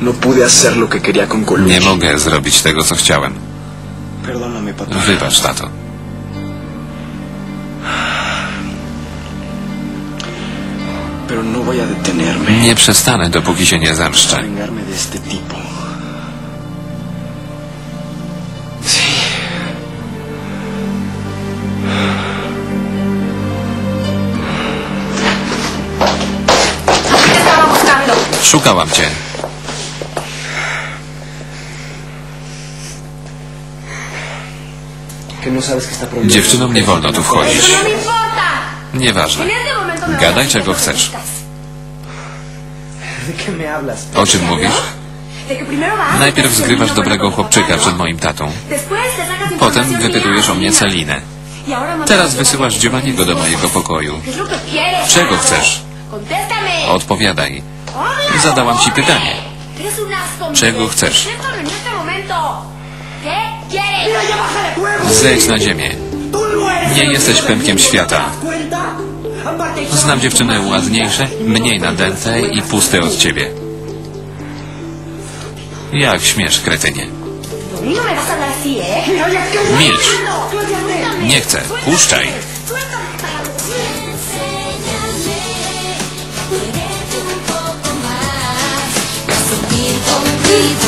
No pude hacer lo que quería con Colucci. Nie mogę zrobić tego, co chciałem. Perdóname. Wybacz, tato. Pero no voy a detenerme. Nie przestanę, dopóki się nie zemszczę. vengarme de este tipo. Szukałam cię. Que no sabes que está prohibido. Dziewczynom nie wolno tu wchodzić. Nieważne. Gadaj, czego chcesz. O czym mówisz? Najpierw zgrywasz dobrego chłopczyka przed moim tatą. Potem wypytujesz o mnie. Celinę. Teraz wysyłasz Giovanniego do mojego pokoju. Czego chcesz? Odpowiadaj. Zadałam ci pytanie. Czego chcesz? Zejdź na ziemię. Nie jesteś pępkiem świata. Znam dziewczyny ładniejsze, mniej nadęte i puste od ciebie. Jak śmiesz, kretynie. Milcz. Nie chcę. Puszczaj. Subir contigo